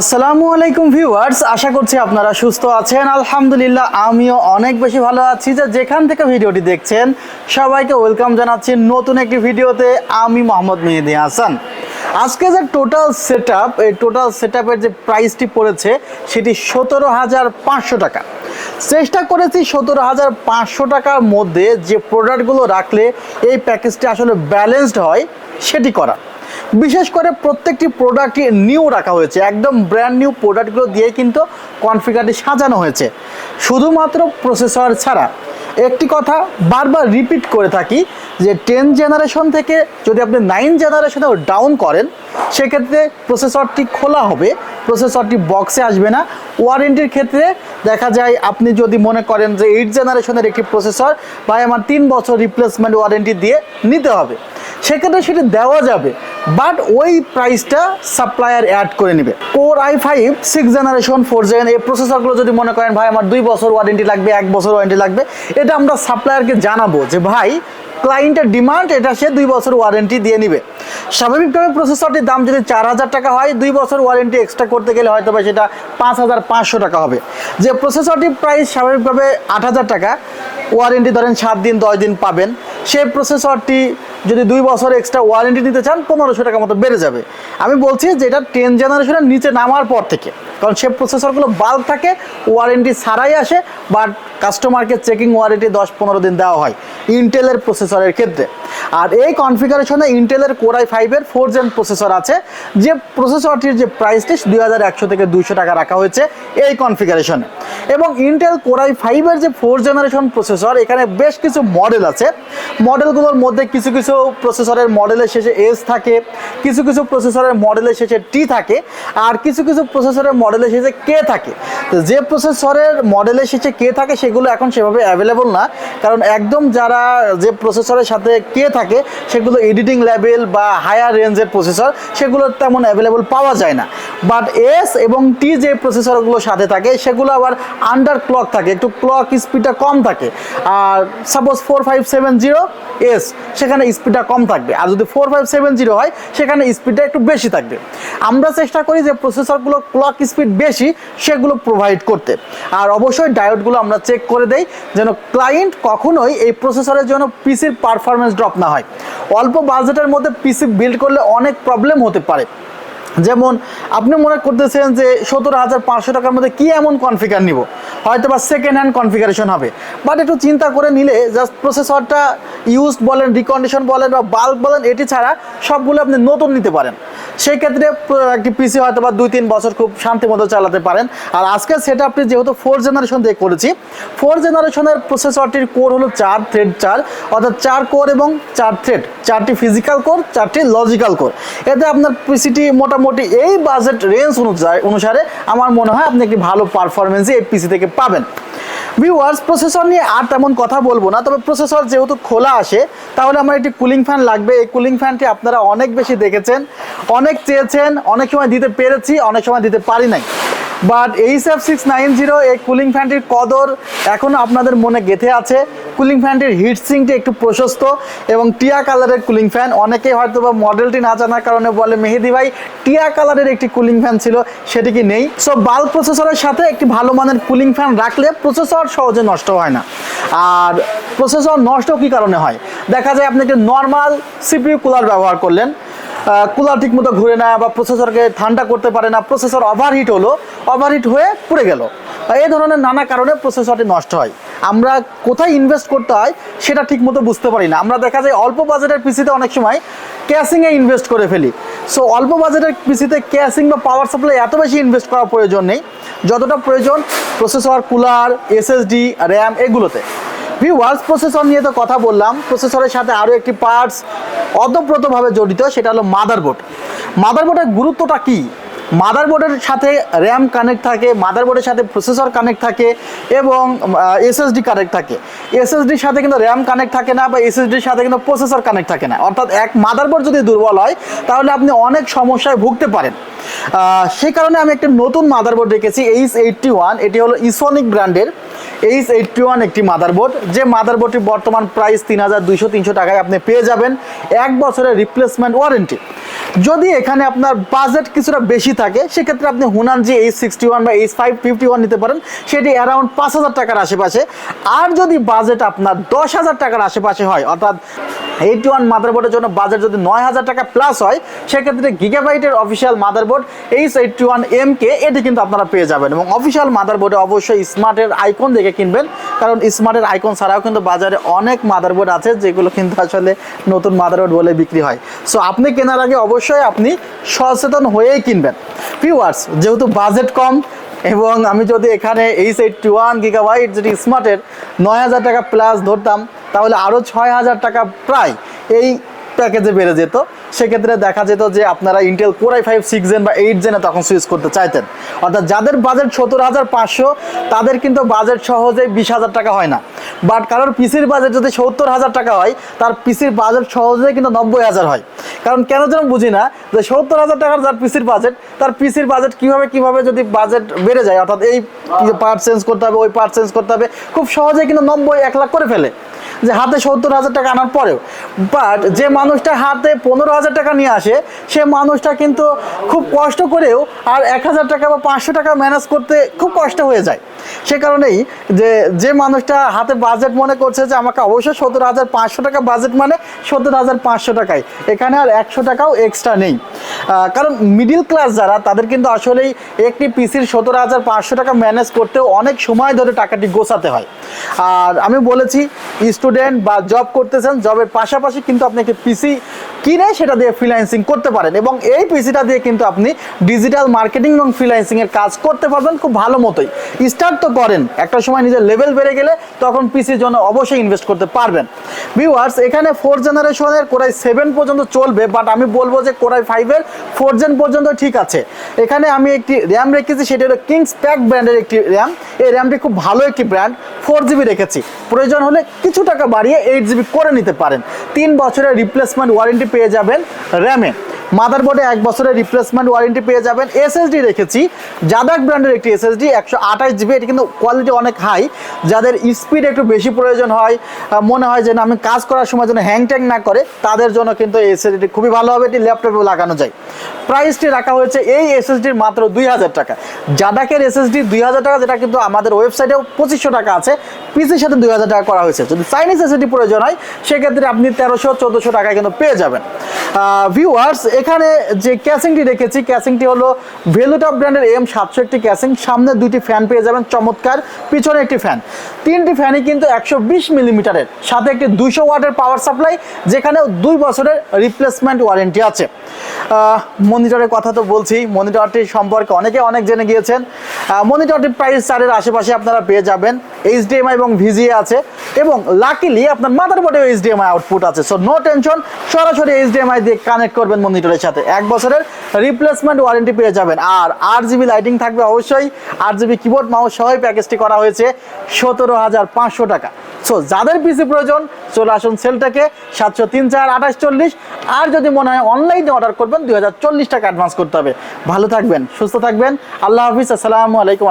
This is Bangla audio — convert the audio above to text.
আসসালামু আলাইকুম ভিউয়ার্স, আশা করছি আপনারা সুস্থ আছেন। আলহামদুলিল্লাহ, আমিও অনেক বেশি ভালো আছি যে যেখান থেকে ভিডিওটি দেখছেন, সবাইকে ওয়েলকাম জানাচ্ছি নতুন একটি ভিডিওতে। আমি মোহাম্মদ মেহেদি হাসান। আজকে যে টোটাল সেট এই টোটাল সেট যে প্রাইসটি পড়েছে, সেটি সতেরো হাজার পাঁচশো টাকা। চেষ্টা করেছি সতেরো হাজার পাঁচশো টাকার মধ্যে যে প্রোডাক্টগুলো রাখলে এই প্যাকেজটি আসলে ব্যালেন্সড হয়, সেটি করা বিশেষ করে প্রত্যেকটি প্রোডাক্টই নিউ রাখা হয়েছে। একদম ব্র্যান্ড নিউ প্রোডাক্টগুলো দিয়ে কিন্তু কনফিগারটি সাজানো হয়েছে। শুধুমাত্র প্রসেসর ছাড়া। একটি কথা বারবার রিপিট করে থাকি যে টেন জেনারেশন থেকে যদি আপনি নাইন জেনারেশনেও ডাউন করেন, সেক্ষেত্রে প্রসেসরটি খোলা হবে। প্রসেসরটি বক্সে আসবে না। ওয়ারেন্টির ক্ষেত্রে দেখা যায় আপনি যদি মনে করেন যে এইট জেনারেশনের একটি প্রসেসর বা আমার তিন বছর রিপ্লেসমেন্ট ওয়ারেন্টি দিয়ে নিতে হবে। সেক্ষেত্রে সেটা দেওয়া যাবে বাট ওই প্রাইসটা সাপ্লায়ার অ্যাড করে নেবে। Core I five six generation four gen এই প্রসেসরগুলো যদি মনে করেন, ভাই, আমার দুই বছর ওয়ারেন্টি লাগবে, এক বছর ওয়ারেন্টি লাগবে, এটা আমরা সাপ্লায়ারকে জানাব যে, ভাই ক্লায়েন্টের ডিমান্ড এটা সে দুই বছর ওয়ারেন্টি দিয়ে নিবে। স্বাভাবিকভাবে প্রসেসরটির দাম যদি চার হাজার টাকা হয়, দুই বছর ওয়ারেন্টি এক্সট্রা করতে গেলে হয়তো বা সেটা পাঁচ হাজার পাঁচশো টাকা হবে। যে প্রসেসরটির প্রাইস স্বাভাবিকভাবে আট হাজার টাকা ওয়ারেন্টি ধরেন সাত দিন, দশ দিন পাবেন, সেই প্রসেসরটি যদি দুই বছর এক্সট্রা ওয়ারেন্টি নিতে চান, পনেরোশো টাকা মতো বেড়ে যাবে। আমি বলছি যে এটা টেন জেনারেশনের নিচে নামার পর থেকে। কারণ সে প্রসেসরগুলো বাল্ক থাকে ওয়ারেন্টি ছাড়াই আসে বাট কাস্টমারকে চেকিং ওয়ারেন্টি দশ পনেরো দিন দেওয়া হয় ইন্টেলের প্রসেসরের ক্ষেত্রে। আর এই কনফিগারেশনে ইন্টেলের কোরাই ফাইভের ফোর জেন প্রসেসর আছে, যে প্রসেসরটির যে প্রাইসটি দুই হাজার একশো থেকে দুইশো টাকা রাখা হয়েছে এই কনফিগারেশনে এবং ইন্টেল কোরাই ফাইভের যে ফোর জেনারেশন প্রসেসর এখানে বেশ কিছু মডেল আছে। মডেলগুলোর মধ্যে কিছু কিছু প্রসেসরের মডেলের শেষে এস থাকে, কিছু কিছু প্রসেসরের মডেলের শেষে টি থাকে, আর কিছু কিছু প্রসেসরের মডেলের শেষে কে থাকে। তো যে প্রসেসরের মডেলের শেষে কে থাকে, সেগুলো এখন সেভাবে অ্যাভেলেবল না। কারণ একদম যারা যে প্রসেসরের সাথে কে থাকে, সেগুলো এডিটিং লেভেল বা হায়ার রেঞ্জের প্রসেসর সেগুলো তেমন অ্যাভেলেবল পাওয়া যায় না। বাট এস এবং টি যে প্রসেসরগুলো সাথে থাকে, সেগুলো আবার আন্ডার ক্লক থাকে, একটু ক্লক স্পিডটা কম থাকে। আর suppose four five seven zero S সেখানে স্পিডটা কম থাকবে। আর যদি ফোর ফাইভ সেভেন জিরো হয়, সেখানে স্পিডটা একটু বেশি থাকবে। আমরা চেষ্টা করি যে প্রসেসরগুলো ক্লক স্পিড বেশি, সেগুলো প্রোভাইড করতে। আর অবশ্যই ডায়োডগুলো আমরা চেক করে দেই, যেন ক্লায়েন্ট কখনোই এই প্রসেসরের জন্য পিসির পারফরমেন্স ড্রপ না হয়। অল্প বাজেটের মধ্যে পিসি বিল্ড করলে অনেক প্রবলেম হতে পারে। যেমন, আপনি মনে করতেছেন যে সতেরো হাজার পাঁচশো টাকার মধ্যে কি এমন কনফিগার নিব? হয়তো বা সেকেন্ড হ্যান্ড কনফিগারেশন হবে। বাট একটু চিন্তা করে নিলে জাস্ট প্রসেসরটা ইউজ বলেন রিকন্ডিশন বলেন বা বাল্ক বলেন, এটি ছাড়া সবগুলো আপনি নতুন নিতে পারেন। সেই ক্ষেত্রে একটি পিসি হয়তো বা দুই তিন বছর খুব শান্তি মতো চালাতে পারেন। আর আজকের সেট আপটি যেহেতু ফোর জেনারেশন দিয়ে করেছি ফোর জেনারেশনের প্রসেসরটির কোর হলো চার থ্রেড চার, অর্থাৎ চার কোর এবং চার থ্রেড চারটি ফিজিক্যাল কোর চারটি লজিক্যাল কোর এতে আপনার পিসিটি মোটামুটি এই বাজেট রেঞ্জ অনুযায়ী অনুসারে আমার মনে হয় আপনি একটি ভালো পারফরমেন্সই এই পিসি থেকে পাবেন। ভিউয়ার্স প্রসেসর নিয়ে আর তেমন কথা বলব না, তবে প্রসেসর যেহেতু খোলা আসে তাহলে আমার একটি কুলিং ফ্যান লাগবে। এই কুলিং ফ্যানটি আপনারা অনেক বেশি দেখেছেন, অনেক চেয়েছেন, অনেক সময় দিতে পেরেছি, অনেক সময় দিতে পারি নাই। But H F six nine zero এই কুলিং ফ্যানটির কদর এখনও আপনাদের মনে গেঁথে আছে। কুলিং ফ্যানটির হিট সিংটি একটু প্রশস্ত এবং টিয়া কালারের কুলিং ফ্যান অনেকেই হয়তো বা মডেলটি না জানার কারণে বলে, মেহেদি ভাই, টিয়া কালারের একটি কুলিং ফ্যান ছিল, সেটি কি নেই? সো বাল প্রসেসরের সাথে একটি ভালো মানের কুলিং ফ্যান রাখলে প্রসেসর সহজে নষ্ট হয় না। আর প্রসেসর নষ্ট কী কারণে হয়? দেখা যায় আপনি একটি নর্মাল সিপিইউ কুলার ব্যবহার করলেন। কুলার ঠিক মতো ঘুরে না বা প্রসেসরকে ঠান্ডা করতে পারে না। প্রসেসর ওভারহিট হলো ওভারহিট হয়ে পুড়ে গেল। এই ধরনের নানা কারণে প্রসেসরটি নষ্ট হয়। আমরা কোথায় ইনভেস্ট করতে হয় সেটা ঠিক মতো বুঝতে পারি না। আমরা দেখা যায় অল্প বাজেটের পিসিতে অনেক সময় ক্যাশিংয়ে ইনভেস্ট করে ফেলি। সো অল্প বাজেটের পিসিতে ক্যাশিং বা পাওয়ার সাপ্লাই এত বেশি ইনভেস্ট করার প্রয়োজন নেই। যতটা প্রয়োজন প্রসেসর কুলার এসএসডি র্যাম এগুলোতে। ভিউয়ার্স প্রসেসর নিয়ে তো কথা বললাম। প্রসেসরের সাথে আরও একটি পার্টস অতপ্রতভাবে জড়িত, সেটা হলো মাদারবোর্ড মাদারবোর্ডের গুরুত্বটা কী? মাদারবোর্ডের সাথে র্যাম কানেক্ট থাকে, মাদারবোর্ডের সাথে প্রসেসর কানেক্ট থাকে এবং এসএসডি কানেক্ট থাকে। এসএসডির সাথে কিন্তু র্যাম কানেক্ট থাকে না বা এসএসডির সাথে কিন্তু প্রসেসর কানেক্ট থাকে না। অর্থাৎ এক মাদারবোর্ড যদি দুর্বল হয়, তাহলে আপনি অনেক সমস্যায় ভুগতে পারেন। সেই কারণে আমি একটা নতুন মাদারবোর্ড রেখেছি এইচ এইটটি ওয়ান এটি হলো ইসোনিক ব্র্যান্ডের এইচ এইটটি ওয়ান একটি মাদারবোর্ড। যে মাদারবোর্ডটি বর্তমান প্রাইস তিন হাজার দুইশো তিনশো টাকায় আপনি পেয়ে যাবেন এক বছরের রিপ্লেসমেন্ট ওয়ারেন্টি যদি এখানে আপনার বাজেট কিছুটা বেশি থাকে, সেক্ষেত্রে আপনি হুনান যে এইচ সিক্সটি ওয়ান বা এইচ ফাইভ ফিফটি ওয়ান নিতে পারেন। সেটি অ্যারাউন্ড পাঁচ হাজার টাকার আশেপাশে। আর যদি বাজেট আপনার দশ হাজার টাকার আশেপাশে হয়, অর্থাৎ এইটি ওয়ান মাদারবোর্ডের জন্য বাজেট যদি নয় হাজার টাকা প্লাস হয়, সেক্ষেত্রে গিগাবাইটের official motherboard H eighty one M K এটি কিন্তু আপনারা পেয়ে যাবেন। এবং অফিসিয়াল মাদারবোর্ডে অবশ্যই স্মার্টের আইকন দেখে কিনবেন। কারণ স্মার্টের আইকন ছাড়াও কিন্তু বাজারে অনেক মাদারবোর্ড আছে, যেগুলো কিন্তু আসলে নতুন মাদারবোর্ড বলে বিক্রি হয়। সো আপনি কেনার আগে অবশ্যই আপনি সচেতন হয়েই কিনবেন। ভিউয়ার্স যেহেতু বাজেট কম, এবং আমি যদি এখানে এইচ এইটটি ওয়ান গিগাবাইট যেটি স্মার্টের নয় হাজার টাকা প্লাস ধরতাম তাহলে আরও ছয় হাজার টাকা প্রায় এই প্যাকেজে বেড়ে যেত। সেক্ষেত্রে দেখা যেত যে আপনারা Intel core I five six gen বা এইট জেনে তখন সুইচ করতে চাইতেন। অর্থাৎ যাদের বাজেট সত্তর হাজার পাঁচশো তাদের কিন্তু বাজেট সহজেই বিশ হাজার টাকা হয় না। বাট কারোর পিসির বাজেট যদি সত্তর হাজার টাকা হয় তার পিসির বাজেট সহজেই কিন্তু নব্বই হাজার হয়। কারণ কেন যেন বুঝি না যে সত্তর হাজার টাকার যার পিসির বাজেট তার পিসির বাজেট কীভাবে কীভাবে যদি বাজেট বেড়ে যায় অর্থাৎ এই পার্ট চেঞ্জ করতে হবে ওই পার্ট চেঞ্জ করতে হবে খুব সহজেই কিন্তু নব্বই এক লাখ করে ফেলে। যে হাতে সত্তর হাজার টাকা আনার পরেও। বাট যে মানুষটা হাতে পনেরো হাজার টাকা নিয়ে আসে, সে মানুষটা কিন্তু খুব কষ্ট করেও আর এক হাজার টাকা বা পাঁচশো টাকা ম্যানেজ করতে খুব কষ্ট হয়ে যায়। সে কারণেই যে যে মানুষটা হাতে বাজেট মনে করছে যে আমাকে অবশ্যই সত্তর হাজার পাঁচশো টাকা বাজেট মানে সত্তর হাজার পাঁচশো টাকায়। এখানে আর একশো টাকাও এক্সট্রা নেই। কারণ মিডিল ক্লাস যারা, তাদের কিন্তু আসলেই একটি পিসির সত্তর হাজার পাঁচশো টাকা ম্যানেজ করতেও অনেক সময় ধরে টাকাটি গোছাতে হয়। আর আমি বলেছি স্টুডেন্ট বা জব করতেছেন জবের পাশাপাশি কিন্তু আপনি একটি পিসি কিনে সেটা দিয়ে ফ্রিল্যান্সিং করতে পারেন এবং এই পিসিটা দিয়ে কিন্তু আপনি ডিজিটাল মার্কেটিং এবং ফ্রিল্যান্সিং এর কাজ করতে পারবেন খুব ভালো মতোই। স্টার্ট তো করেন, একটা সময় নিজের লেভেল বেড়ে গেলে তখন পিসির জন্য অবশ্যই ইনভেস্ট করতে পারবেন। ভিউয়ার্স এখানে ফোর জেনারেশনের কোরাই সেভেন পর্যন্ত চলবে বাট আমি বলব যে কোরাই ফাইভের ফোর জেন পর্যন্ত ঠিক আছে। এখানে আমি একটি র্যাম রেখেছি, সেটা হলো কিংস প্যাক ব্র্যান্ডের একটি র্যাম এই র্যামটি খুব ভালো একটি ব্র্যান্ড ফোর জিবি রেখেছি। প্রয়োজন হলে কিছু টাকা বাড়িয়ে এইট জিবি করে নিতে পারেন। তিন বছরের রিপ্লেসমেন্ট ওয়ারেন্টি পেয়ে যাবেন র্যামে মাদারবোর্ডে এক বছরের রিপ্লেসমেন্ট ওয়ারেন্টি পেয়ে যাবেন। এসএসডি রেখেছি। জাদাক ব্র্যান্ডের একটি এসএসডি একশো আঠাশ জিবি এটি কিন্তু কোয়ালিটি অনেক হাই যাদের স্পিড একটু বেশি প্রয়োজন হয় মনে হয় যে না আমি কাজ করার সময় যেন হ্যাং ট্যাং না করে, তাদের জন্য কিন্তু এই এসএসডি খুবই ভালো হবে। এটি ল্যাপটপেও লাগানো যায়। প্রাইসটি রাখা হয়েছে এই এসএসডির মাত্র দুই হাজার টাকা। জাদাকের এসএসডি দুই হাজার টাকা, যেটা কিন্তু আমাদের ওয়েবসাইটেও পঁচিশশো টাকা আছে। পিসির সাথে দুই হাজার টাকা করা হয়েছে। যদি চাইনিজ এসএসডি প্রয়োজন হয়, সেক্ষেত্রে আপনি তেরোশো, চোদ্দোশো টাকায় কিন্তু পেয়ে যাবেন। ভিউয়ার্স এখানে যে ক্যাসিংটি রেখেছি ক্যাসিংটি হলো ভেলুটপ ব্র্যান্ডের এম সাতশো একটি ক্যাসিং সামনে দুটি ফ্যান পেয়ে যাবেন, চমৎকার। পিছনে একটি ফ্যান তিনটি ফ্যানই কিন্তু একশো বিশ মিলিমিটারের সাথে একটি দুইশো ওয়াটের পাওয়ার সাপ্লাই যেখানে দুই বছরের রিপ্লেসমেন্ট ওয়ারেন্টি আছে। মনিটরের কথা তো বলছি। মনিটরটি সম্পর্কে অনেকে অনেক জেনে গিয়েছেন। মনিটরটির প্রাইস চারের আশেপাশে আপনারা পেয়ে যাবেন। এইচডিএমআই এবং ভিজিএ আছে এবং লাকিলি আপনার মাদারবোর্ডেও এইচডিএমআই আউটপুট আছে। সো নো টেনশন সরাসরি এইচডিএমআই দিয়ে কানেক্ট করবেন মনিটরের সাথে। এক বছরের রিপ্লেসমেন্ট ওয়ারেন্টি পেয়ে যাবেন। আর আট জিবি লাইটিং থাকবে অবশ্যই। আট জিবি কিবোর্ড মাউস সহ প্যাকেজটি করা হয়েছে সতেরো হাজার পাঁচশো টাকা। সো যাদের পিসি প্রয়োজন, চলে আসুন সেলটাকে সাতশো তিন চার আঠাশ চল্লিশ। আর যদি মনে হয় অনলাইনে অর্ডার করবেন, দুই হাজার চল্লিশ টাকা অ্যাডভান্স করতে হবে। ভালো থাকবেন, সুস্থ থাকবেন। আল্লাহ হাফিজ, আসসালামু আলাইকুম